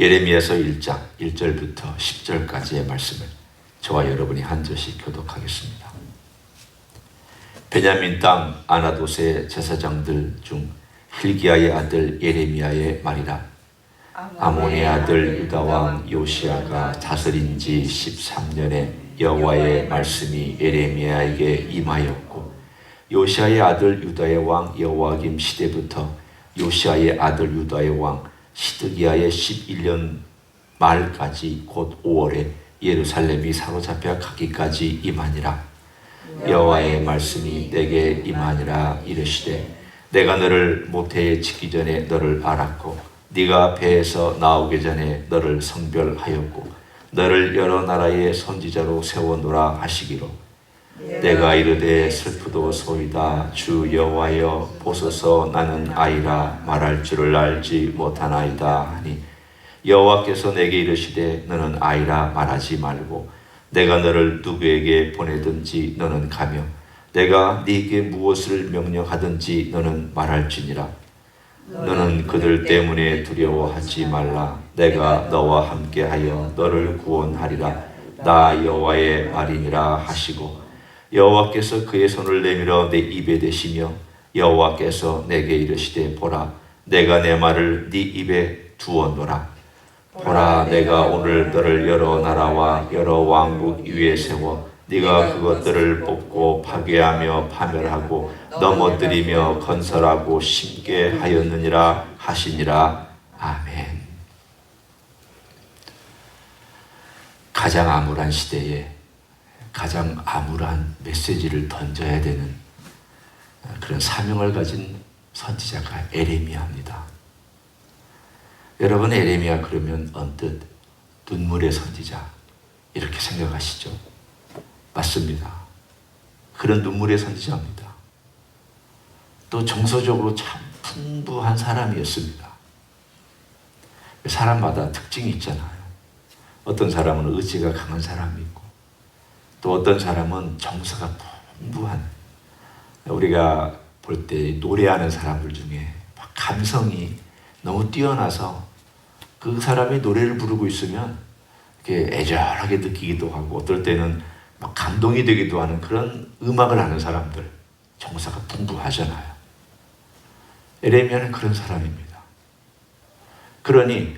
예레미야서 1장 1절부터 10절까지의 말씀을 저와 여러분이 한 절씩 교독하겠습니다. 베냐민 땅 아나도세 제사장들 중 힐기야의 아들 예레미야의 말이라 아몬의 아들 유다 왕 요시아가 다스린 지 13년에 여호와의 말씀이 예레미야에게 임하였고 요시아의 아들 유다의 왕 여호와김 시대부터 요시아의 아들 유다의 왕 시드기야의 11년 말까지 곧 5월에 예루살렘이 사로잡혀 가기까지 임하니라. 여호와의 말씀이 내게 임하니라 이르시되 내가 너를 모태에 짓기 전에 너를 알았고 네가 배에서 나오기 전에 너를 성별하였고 너를 여러 나라의 선지자로 세워놓으라 하시기로 내가 이르되 슬프도소이다. 주 여호와여 보소서. 나는 아이라 말할 줄을 알지 못하나이다 하니 여호와께서 내게 이르시되 너는 아이라 말하지 말고 내가 너를 누구에게 보내든지 너는 가며 내가 네게 무엇을 명령하든지 너는 말할지니라. 너는 그들 때문에 두려워하지 말라. 내가 너와 함께하여 너를 구원하리라. 나 여호와의 말이니라 하시고 여호와께서 그의 손을 내밀어 내 입에 대시며 여호와께서 내게 이르시되 보라 내가 내 말을 네 입에 두었노라 보라 내가 오늘 너를 여러 나라와 여러 왕국 위에 세워 네가 그것들을 뽑고 파괴하며 파멸하고 넘어뜨리며 건설하고 심게 하였느니라 하시니라 아멘. 가장 암울한 시대에 가장 암울한 메시지를 던져야 되는 그런 사명을 가진 선지자가 에레미야입니다. 여러분 에레미야 그러면 언뜻 눈물의 선지자 이렇게 생각하시죠? 맞습니다. 그런 눈물의 선지자입니다. 또 정서적으로 참 풍부한 사람이었습니다. 사람마다 특징이 있잖아요. 어떤 사람은 의지가 강한 사람이 있고 또 어떤 사람은 정서가 풍부한 우리가 볼 때 노래하는 사람들 중에 감성이 너무 뛰어나서 그 사람이 노래를 부르고 있으면 이렇게 애절하게 느끼기도 하고 어떨 때는 막 감동이 되기도 하는 그런 음악을 하는 사람들 정서가 풍부하잖아요. 에레미야는 그런 사람입니다. 그러니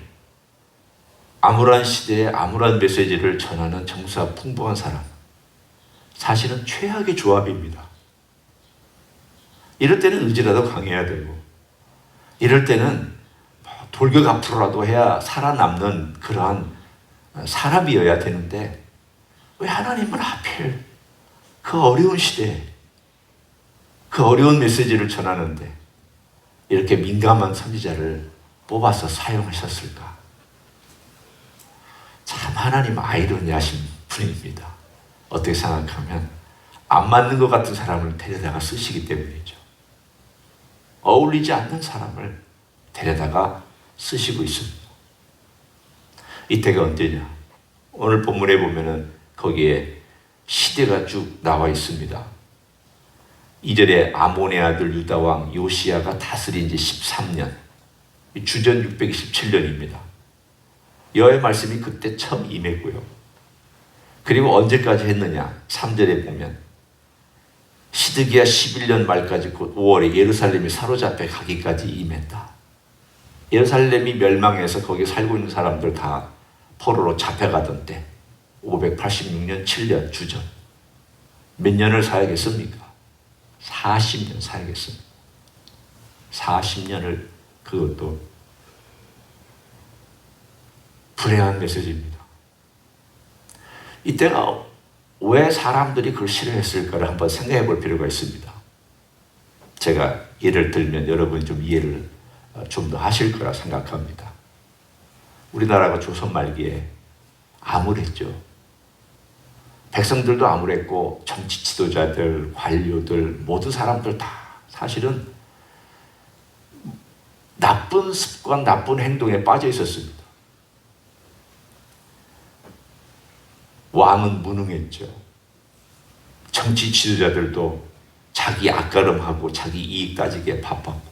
암울한 시대에 암울한 메시지를 전하는 정서가 풍부한 사람 사실은 최악의 조합입니다. 이럴 때는 의지라도 강해야 되고 이럴 때는 돌격 앞으로라도 해야 살아남는 그러한 사람이어야 되는데 왜 하나님은 하필 그 어려운 시대에 그 어려운 메시지를 전하는데 이렇게 민감한 선지자를 뽑아서 사용하셨을까? 참 하나님 아이러니하신 분입니다. 어떻게 생각하면 안 맞는 것 같은 사람을 데려다가 쓰시기 때문이죠. 어울리지 않는 사람을 데려다가 쓰시고 있습니다. 이때가 언제냐? 오늘 본문에 보면은 거기에 시대가 쭉 나와 있습니다. 2절에 아몬의 아들 유다 왕 요시아가 다스린 지 13년. 주전 627년입니다. 여호와의 말씀이 그때 처음 임했고요. 그리고 언제까지 했느냐? 3절에 보면 시드기야 11년 말까지 곧 5월에 예루살렘이 사로잡혀 가기까지 임했다. 예루살렘이 멸망해서 거기 살고 있는 사람들 다 포로로 잡혀가던 때 586년 7년 주전 몇 년을 살겠습니까? 40년 살겠습니다. 40년을 그것도 불행한 메시지입니다. 이때가 왜 사람들이 그걸 싫어했을까를 한번 생각해 볼 필요가 있습니다. 제가 예를 들면 여러분이 좀 이해를 좀 더 하실 거라 생각합니다. 우리나라가 조선 말기에 암울했죠. 백성들도 암울했고 정치 지도자들, 관료들, 모든 사람들 다 사실은 나쁜 습관, 나쁜 행동에 빠져 있었습니다. 왕은 무능했죠. 정치 지도자들도 자기 앞가름하고 자기 이익 따지기에 바빴고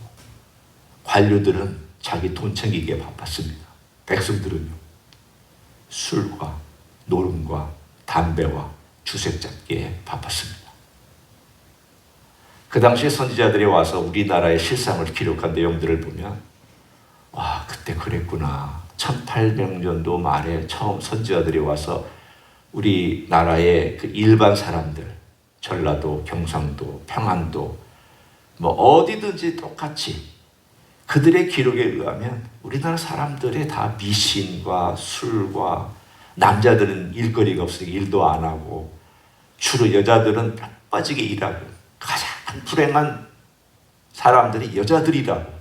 관료들은 자기 돈 챙기기에 바빴습니다. 백성들은요 술과 노름과 담배와 주색 잡기에 바빴습니다. 그 당시에 선지자들이 와서 우리나라의 실상을 기록한 내용들을 보면 와 그때 그랬구나 1800년도 말에 처음 선지자들이 와서 우리나라의 그 일반 사람들 전라도 경상도 평안도 뭐 어디든지 똑같이 그들의 기록에 의하면 우리나라 사람들이 다 미신과 술과 남자들은 일거리가 없으니까 일도 안 하고 주로 여자들은 빠지게 일하고 가장 불행한 사람들이 여자들이라고.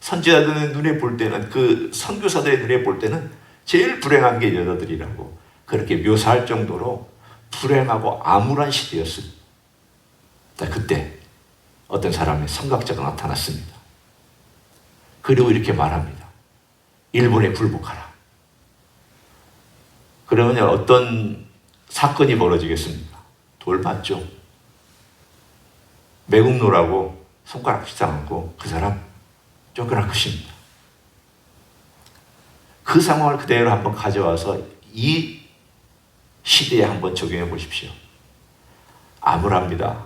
선지자들의 눈에 볼 때는 그 선교사들의 눈에 볼 때는 제일 불행한 게 여자들이라고 그렇게 묘사할 정도로 불행하고 암울한 시대였습니다. 그때 어떤 사람의 성각자가 나타났습니다. 그리고 이렇게 말합니다. 일본에 굴복하라. 그러면 어떤 사건이 벌어지겠습니까? 돌 맞죠? 매국노라고 손가락 시장하고 그 사람 쫓겨날 것입니다. 그 상황을 그대로 한번 가져와서 이 시대에 한번 적용해 보십시오. 암울합니다.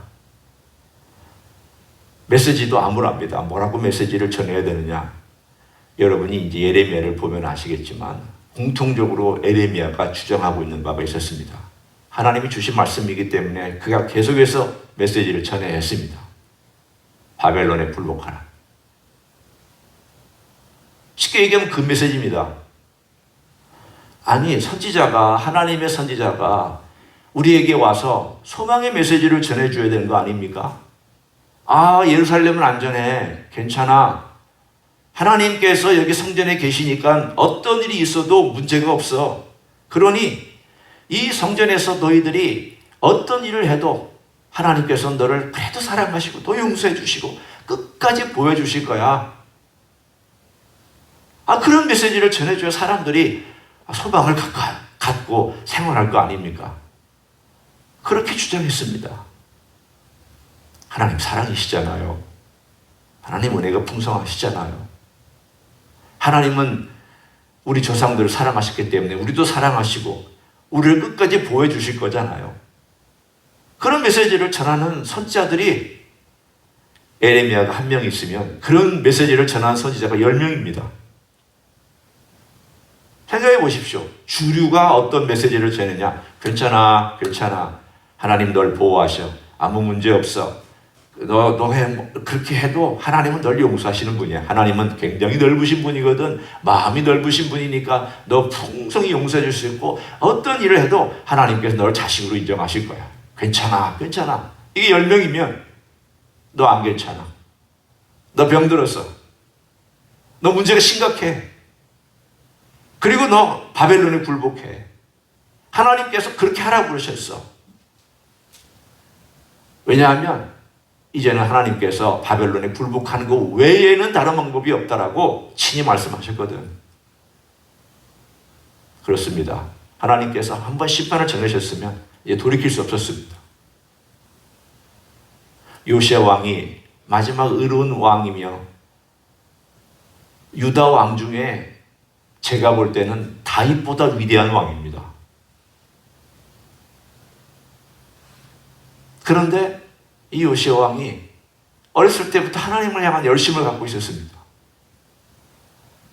메시지도 암울합니다. 뭐라고 메시지를 전해야 되느냐? 여러분이 이제 예레미야를 보면 아시겠지만 공통적으로 에레미야가 주장하고 있는 바가 있었습니다. 하나님이 주신 말씀이기 때문에 그가 계속해서 메시지를 전해야 했습니다. 바벨론에 불복하라. 쉽게 얘기하면 그 메시지입니다. 아니, 선지자가, 하나님의 선지자가 우리에게 와서 소망의 메시지를 전해줘야 되는 거 아닙니까? 아, 예루살렘은 안전해. 괜찮아. 하나님께서 여기 성전에 계시니까 어떤 일이 있어도 문제가 없어. 그러니 이 성전에서 너희들이 어떤 일을 해도 하나님께서 너를 그래도 사랑하시고 또 용서해 주시고 끝까지 보여주실 거야. 아, 그런 메시지를 전해줘야 사람들이 소망을 갖고 생활할 거 아닙니까? 그렇게 주장했습니다. 하나님 사랑이시잖아요. 하나님 은혜가 풍성하시잖아요. 하나님은 우리 조상들을 사랑하셨기 때문에 우리도 사랑하시고 우리를 끝까지 보여주실 거잖아요. 그런 메시지를 전하는 선지자들이 에레미야가 한 명 있으면 그런 메시지를 전하는 선지자가 10명입니다. 생각해 보십시오. 주류가 어떤 메시지를 전느냐? 괜찮아, 괜찮아. 하나님 널 보호하셔. 아무 문제 없어. 너, 너 해, 뭐 그렇게 해도 하나님은 널 용서하시는 분이야. 하나님은 굉장히 넓으신 분이거든. 마음이 넓으신 분이니까 너 풍성히 용서해 줄 수 있고 어떤 일을 해도 하나님께서 너를 자식으로 인정하실 거야. 괜찮아, 괜찮아. 이게 열 명이면 너 안 괜찮아. 너 병들었어. 너 문제가 심각해. 그리고 너 바벨론에 굴복해. 하나님께서 그렇게 하라고 그러셨어. 왜냐하면 이제는 하나님께서 바벨론에 굴복하는 것 외에는 다른 방법이 없다라고 친히 말씀하셨거든. 그렇습니다. 하나님께서 한 번 심판을 정하셨으면 이제 돌이킬 수 없었습니다. 요시아 왕이 마지막 의로운 왕이며 유다 왕 중에 제가 볼 때는 다윗보다 위대한 왕입니다. 그런데 이 요시아 왕이 어렸을 때부터 하나님을 향한 열심을 갖고 있었습니다.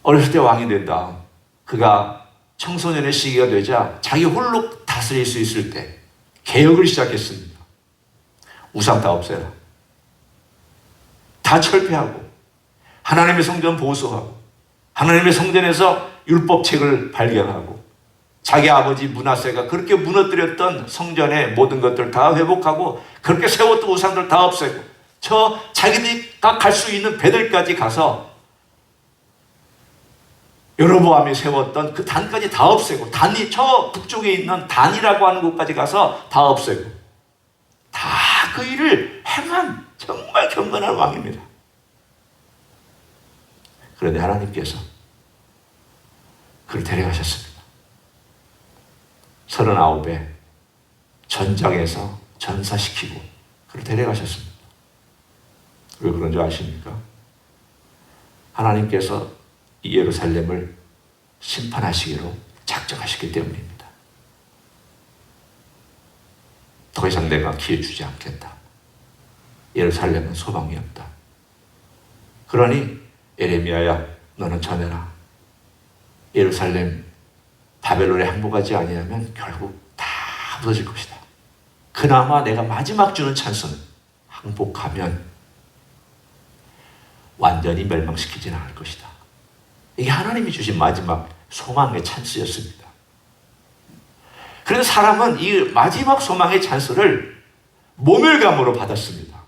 어렸을 때 왕이 된다. 그가 청소년의 시기가 되자 자기 홀로 다스릴 수 있을 때 개혁을 시작했습니다. 우상 다 없애라. 다 철폐하고 하나님의 성전 보수하고 하나님의 성전에서 율법책을 발견하고 자기 아버지 문하세가 그렇게 무너뜨렸던 성전의 모든 것들 다 회복하고 그렇게 세웠던 우상들 다 없애고 저 자기들이 갈수 있는 배들까지 가서 여로보암이 세웠던 그 단까지 다 없애고 단이 저 북쪽에 있는 단이라고 하는 곳까지 가서 다 없애고 다 그 일을 행한 정말 경건한 왕입니다. 그런데 하나님께서 그를 데려가셨습니다. 서른아홉에 전장에서 전사시키고 그를 데려가셨습니다. 왜 그런 줄 아십니까? 하나님께서 이 예루살렘을 심판하시기로 작정하시기 때문입니다. 더 이상 내가 기회 주지 않겠다. 예루살렘은 소망이 없다. 그러니 에레미야야 너는 전해라. 예루살렘 바벨론에 항복하지 아니하면 결국 다 무너질 것이다. 그나마 내가 마지막 주는 찬스는 항복하면 완전히 멸망시키지는 않을 것이다. 이게 하나님이 주신 마지막 소망의 찬스였습니다. 그래서 사람은 이 마지막 소망의 찬스를 모멸감으로 받았습니다.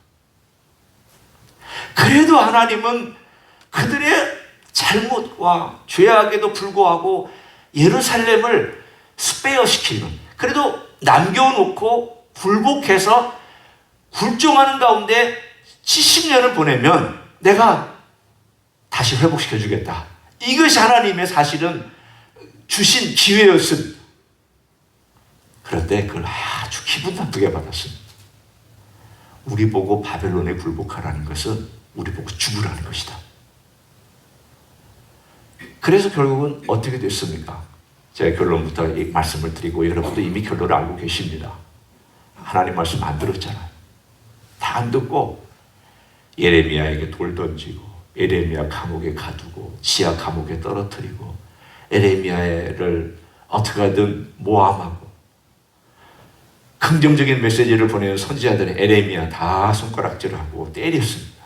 그래도 하나님은 그들의 잘못과 죄악에도 불구하고 예루살렘을 스페어시키는 그래도 남겨놓고 굴복해서 굴종하는 가운데 70년을 보내면 내가 다시 회복시켜 주겠다. 이것이 하나님의 사실은 주신 기회였습니다. 그런데 그걸 아주 기분 나쁘게 받았습니다. 우리 보고 바벨론에 굴복하라는 것은 우리 보고 죽으라는 것이다. 그래서 결국은 어떻게 됐습니까? 제가 결론부터 말씀을 드리고 여러분도 이미 결론을 알고 계십니다. 하나님 말씀 안 들었잖아요. 다 안 듣고 예레미야에게 돌 던지고 에레미야 감옥에 가두고 지하 감옥에 떨어뜨리고 에레미야를 어떻게든 모함하고 긍정적인 메시지를 보내는 선지자들의 에레미야 다 손가락질하고 때렸습니다.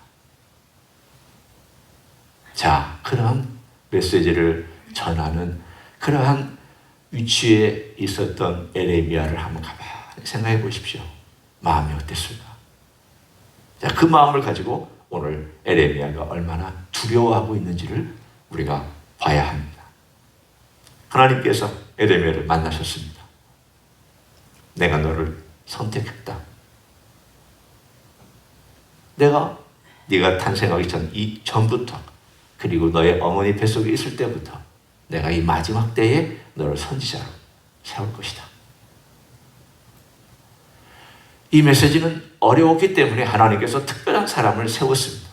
자, 그런 메시지를 전하는 그러한 위치에 있었던 에레미야를 한번 가만히 생각해 보십시오. 마음이 어땠을까? 자, 그 마음을 가지고 오늘 에레미야가 얼마나 두려워하고 있는지를 우리가 봐야 합니다. 하나님께서 에레미야를 만나셨습니다. 내가 너를 선택했다. 내가 네가 탄생하기 전 이 전부터 그리고 너의 어머니 뱃속에 있을 때부터 내가 이 마지막 때에 너를 선지자로 세울 것이다. 이 메시지는 어려웠기 때문에 하나님께서 특별한 사람을 세웠습니다.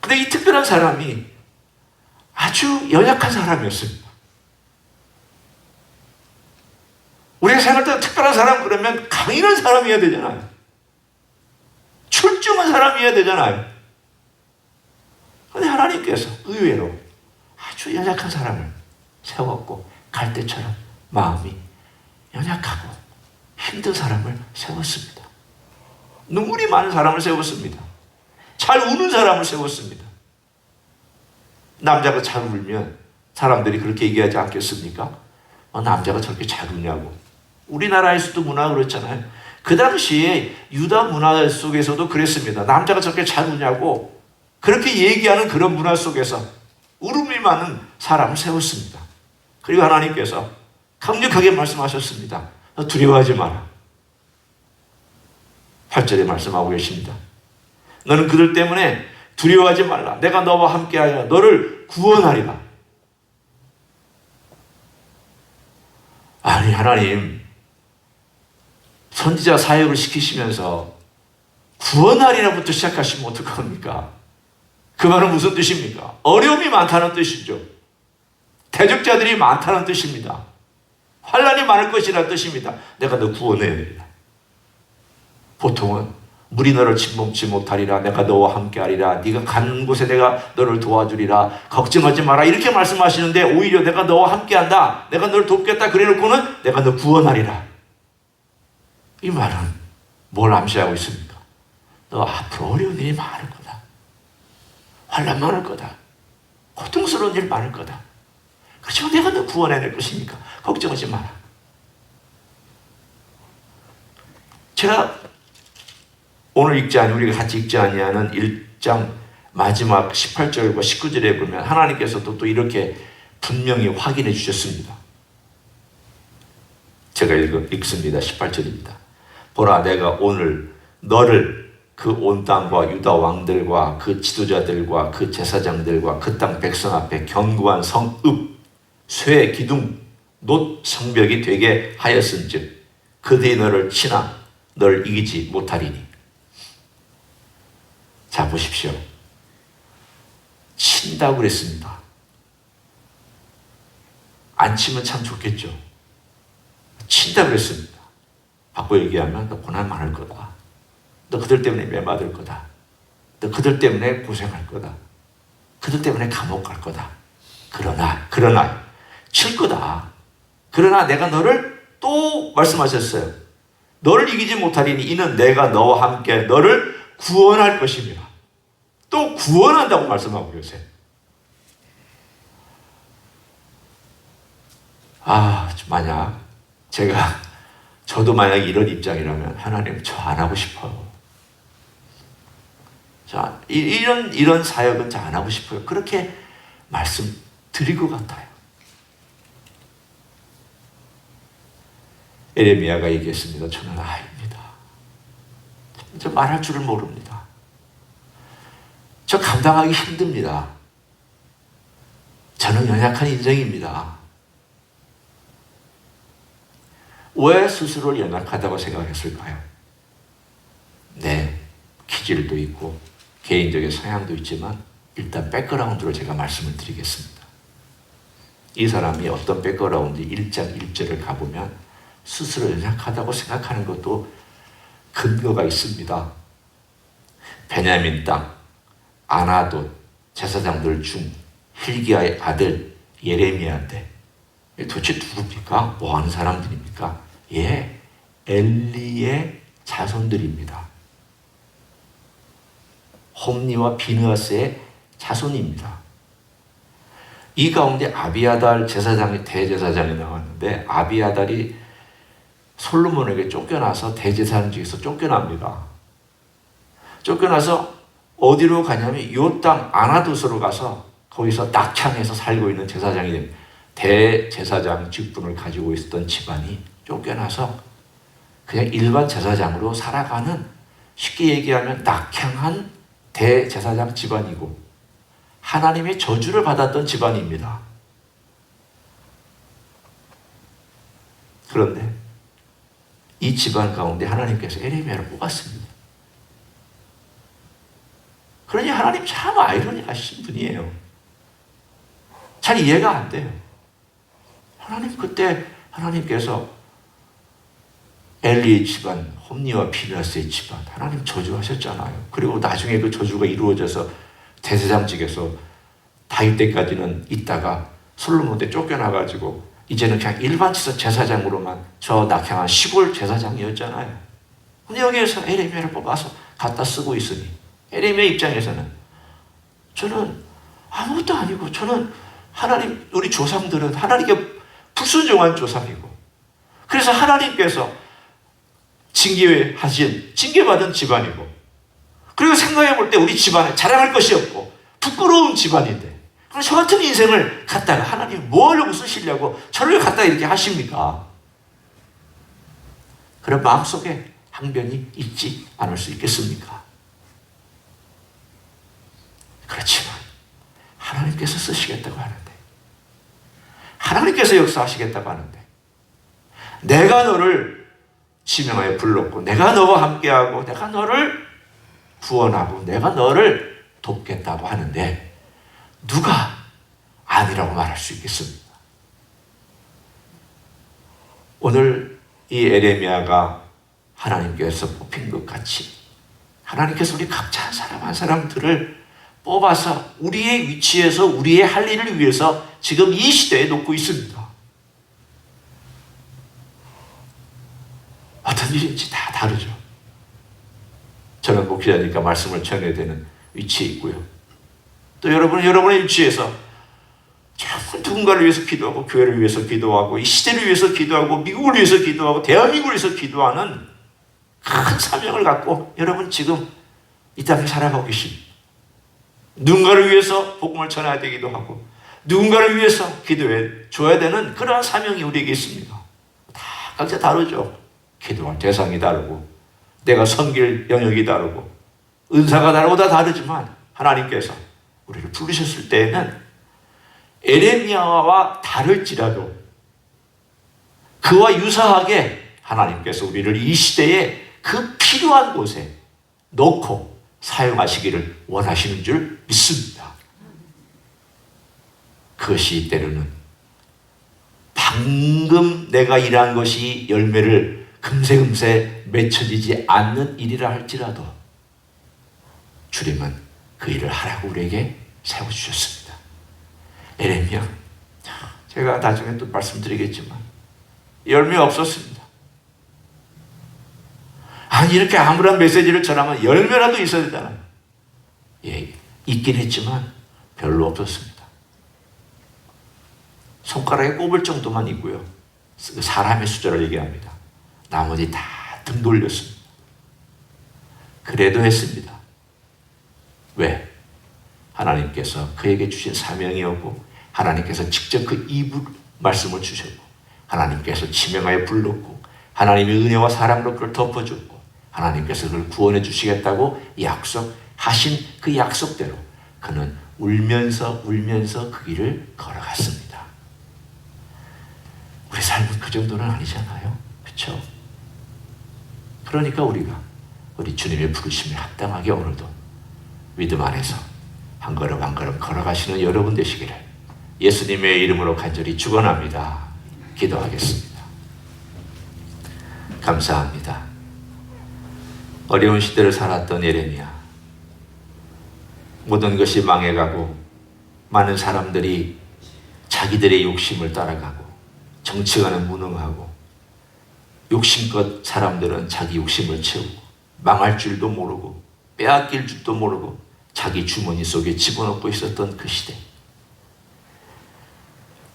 근데 이 특별한 사람이 아주 연약한 사람이었습니다. 우리가 생각할 때 특별한 사람 그러면 강인한 사람이어야 되잖아요. 출중한 사람이어야 되잖아요. 근데 하나님께서 의외로 아주 연약한 사람을 세웠고 갈대처럼 마음이 연약하고 힘든 사람을 세웠습니다. 눈물이 많은 사람을 세웠습니다. 잘 우는 사람을 세웠습니다. 남자가 잘 울면 사람들이 그렇게 얘기하지 않겠습니까? 어, 남자가 저렇게 잘 우냐고. 우리나라에서도 문화 그렇잖아요. 그 당시에 유다 문화 속에서도 그랬습니다. 남자가 저렇게 잘 우냐고 그렇게 얘기하는 그런 문화 속에서 울음이 많은 사람을 세웠습니다. 그리고 하나님께서 강력하게 말씀하셨습니다. 두려워하지 마라. 8절에 말씀하고 계십니다. 너는 그들 때문에 두려워하지 말라. 내가 너와 함께하여 너를 구원하리라. 아니 하나님 선지자 사역을 시키시면서 구원하리라부터 시작하시면 어떡합니까? 그 말은 무슨 뜻입니까? 어려움이 많다는 뜻이죠. 대적자들이 많다는 뜻입니다. 환란이 많을 것이라는 뜻입니다. 내가 너 구원해야 된다. 보통은 물이 너를 침범치 못하리라 내가 너와 함께하리라 네가 가는 곳에 내가 너를 도와주리라 걱정하지 마라 이렇게 말씀하시는데 오히려 내가 너와 함께한다 내가 너를 돕겠다 그래놓고는 내가 너 구원하리라 이 말은 뭘 암시하고 있습니까? 너 앞으로 어려운 일이 많을 거다 환란 많을 거다 고통스러운 일 많을 거다 그렇지만 내가 너 구원해낼 것이니까 걱정하지 마라 제가 오늘 읽지 아니 우리가 같이 읽지 아니하는 1장 마지막 18절과 19절에 보면 하나님께서도 또 이렇게 분명히 확인해 주셨습니다. 제가 읽, 읽습니다. 18절입니다. 보라 내가 오늘 너를 그 온 땅과 유다 왕들과 그 지도자들과 그 제사장들과 그 땅 백성 앞에 견고한 성읍 쇠 기둥 놋 성벽이 되게 하였은즉 그들이 너를 치나 널 이기지 못하리니 자, 보십시오. 친다고 그랬습니다. 안 치면 참 좋겠죠. 친다 그랬습니다. 바꿔 얘기하면 너 고난 많을 거다. 너 그들 때문에 매맞을 거다. 너 그들 때문에 고생할 거다. 그들 때문에 감옥 갈 거다. 그러나, 그러나, 칠 거다. 그러나 내가 너를 또 말씀하셨어요. 너를 이기지 못하리니 이는 내가 너와 함께 너를 구원할 것입니다. 또 구원한다고 말씀하고 계세요. 아, 만약 제가 저도 만약 이런 입장이라면 하나님 저 안 하고 싶어요. 자, 이- 이런 이런 사역은 저안 하고 싶어요. 그렇게 말씀 드릴 것 같아요. 에레미야가 얘기했습니다. 저는 아입니다. 저 말할 줄을 모릅니다. 저 감당하기 힘듭니다. 저는 연약한 인생입니다. 왜 스스로를 연약하다고 생각했을까요? 네, 기질도 있고 개인적인 성향도 있지만 일단 백그라운드를 제가 말씀을 드리겠습니다. 이 사람이 어떤 백그라운드 1장 1절을 가보면 스스로 연약하다고 생각하는 것도 근거가 있습니다. 베냐민 땅 아나돗 제사장들 중 힐기야의 아들 예레미야인데 도대체 누굽니까? 뭐 하는 사람들입니까? 예, 엘리의 자손들입니다. 홈니와 비느아스의 자손입니다. 이 가운데 아비아달 제사장이 대제사장이 나왔는데 아비아달이 솔로몬에게 쫓겨나서 대제사장직에서 쫓겨납니다. 쫓겨나서 어디로 가냐면 요 땅 아나도스로 가서 거기서 낙향에서 살고 있는 제사장이 됩니다. 대제사장 직분을 가지고 있었던 집안이 쫓겨나서 그냥 일반 제사장으로 살아가는 쉽게 얘기하면 낙향한 대제사장 집안이고 하나님의 저주를 받았던 집안입니다. 그런데 이 집안 가운데 하나님께서 에레미야를 뽑았습니다. 그러니 하나님 참 아이러니하신 분이에요. 잘 이해가 안 돼요. 하나님 그때 하나님께서 엘리의 집안, 홈니와 피나스의 집안 하나님 저주하셨잖아요. 그리고 나중에 그 저주가 이루어져서 대제사장직에서 다윗 때까지는 있다가 솔로몬 때 쫓겨나가지고 이제는 그냥 일반 제사장으로만 저 낙향한 시골 제사장이었잖아요. 근데 여기에서 에레미야를 뽑아서 갖다 쓰고 있으니 에레미야 입장에서는 저는 아무것도 아니고 저는 하나님 우리 조상들은 하나님께 불순종한 조상이고 그래서 하나님께서 징계하신 징계받은 집안이고 그리고 생각해 볼 때 우리 집안에 자랑할 것이 없고 부끄러운 집안인데 그럼 저 같은 인생을 갖다가 하나님 뭘 웃으시려고 저를 갖다 이렇게 하십니까? 그런 마음속에 항변이 있지 않을 수 있겠습니까? 그렇지만 하나님께서 쓰시겠다고 하는데 하나님께서 역사하시겠다고 하는데 내가 너를 지명하여 불렀고 내가 너와 함께하고 내가 너를 구원하고 내가 너를 돕겠다고 하는데 누가 아니라고 말할 수 있겠습니까? 오늘 이 에레미야가 하나님께서 뽑힌 것 같이 하나님께서 우리 각자 한 사람 한 사람들을 뽑아서 우리의 위치에서 우리의 할 일을 위해서 지금 이 시대에 놓고 있습니다. 일인지 다 다르죠. 저는 목회자니까 말씀을 전해야 되는 위치에 있고요. 또 여러분은 여러분의 위치에서 정말 누군가를 위해서 기도하고 교회를 위해서 기도하고 이 시대를 위해서 기도하고 미국을 위해서 기도하고 대한민국을 위해서 기도하는 큰 사명을 갖고 여러분 지금 이 땅에 살아가고 계십니다. 누군가를 위해서 복음을 전해야 되기도 하고 누군가를 위해서 기도해 줘야 되는 그러한 사명이 우리에게 있습니다. 다 각자 다르죠. 기도할 대상이 다르고 내가 섬길 영역이 다르고 은사가 다르고 다 다르지만 하나님께서 우리를 부르셨을 때에는 에레미야와 다를지라도 그와 유사하게 하나님께서 우리를 이 시대에 그 필요한 곳에 놓고 사용하시기를 원하시는 줄 믿습니다. 그것이 때로는 방금 내가 일한 것이 열매를 금세금세 맺혀지지 않는 일이라 할지라도 주님은 그 일을 하라고 우리에게 세워주셨습니다. 에레미야, 제가 나중에 또 말씀드리겠지만 열매 없었습니다. 아니 이렇게 아무런 메시지를 전하면 열매라도 있어야 되잖아요. 예, 있긴 했지만 별로 없었습니다. 손가락에 꼽을 정도만 있고요. 사람의 숫자를 얘기합니다. 나머지 다 등 돌렸습니다. 그래도 했습니다. 왜? 하나님께서 그에게 주신 사명이었고 하나님께서 직접 그 입을 말씀을 주셨고 하나님께서 지명하여 불렀고 하나님의 은혜와 사랑으로 그를 덮어줬고 하나님께서 그를 구원해 주시겠다고 약속하신 그 약속대로 그는 울면서 울면서 그 길을 걸어갔습니다. 우리 삶은 그 정도는 아니잖아요. 그렇죠? 그러니까 우리가 우리 주님의 부르심에 합당하게 오늘도 믿음 안에서 한 걸음 한 걸음 걸어가시는 여러분 되시기를 예수님의 이름으로 간절히 축원합니다. 기도하겠습니다. 감사합니다. 어려운 시대를 살았던 예레미야. 모든 것이 망해가고 많은 사람들이 자기들의 욕심을 따라가고 정치가는 무능하고 욕심껏 사람들은 자기 욕심을 채우고 망할 줄도 모르고 빼앗길 줄도 모르고 자기 주머니 속에 집어넣고 있었던 그 시대.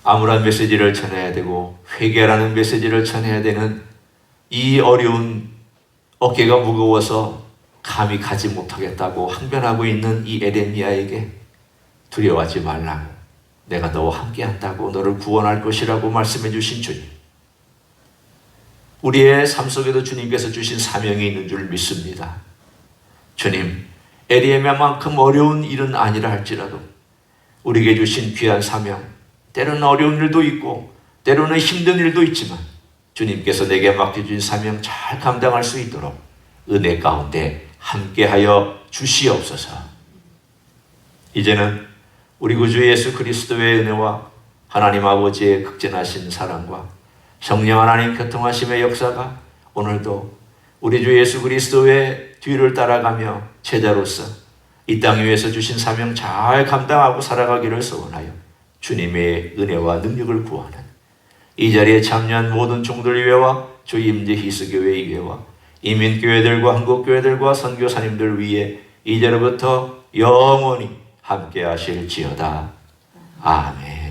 아무런 메시지를 전해야 되고 회개라는 메시지를 전해야 되는 이 어려운 어깨가 무거워서 감히 가지 못하겠다고 항변하고 있는 이 에레미야에게 두려워하지 말라고 내가 너와 함께 한다고 너를 구원할 것이라고 말씀해 주신 주님. 우리의 삶 속에도 주님께서 주신 사명이 있는 줄 믿습니다. 주님, 에리에미야만큼 어려운 일은 아니라 할지라도 우리에게 주신 귀한 사명, 때로는 어려운 일도 있고 때로는 힘든 일도 있지만 주님께서 내게 맡겨준 사명 잘 감당할 수 있도록 은혜 가운데 함께하여 주시옵소서. 이제는 우리 구주 예수 그리스도의 은혜와 하나님 아버지의 극진하신 사랑과 성령 하나님 교통하심의 역사가 오늘도 우리 주 예수 그리스도의 뒤를 따라가며 제자로서 이 땅 위에서 주신 사명 잘 감당하고 살아가기를 소원하여 주님의 은혜와 능력을 구하는 이 자리에 참여한 모든 종들 위에와 주 임재 희스교회 위에와 이민교회들과 한국교회들과 선교사님들 위에 이제로부터 영원히 함께 하실지어다. 아멘.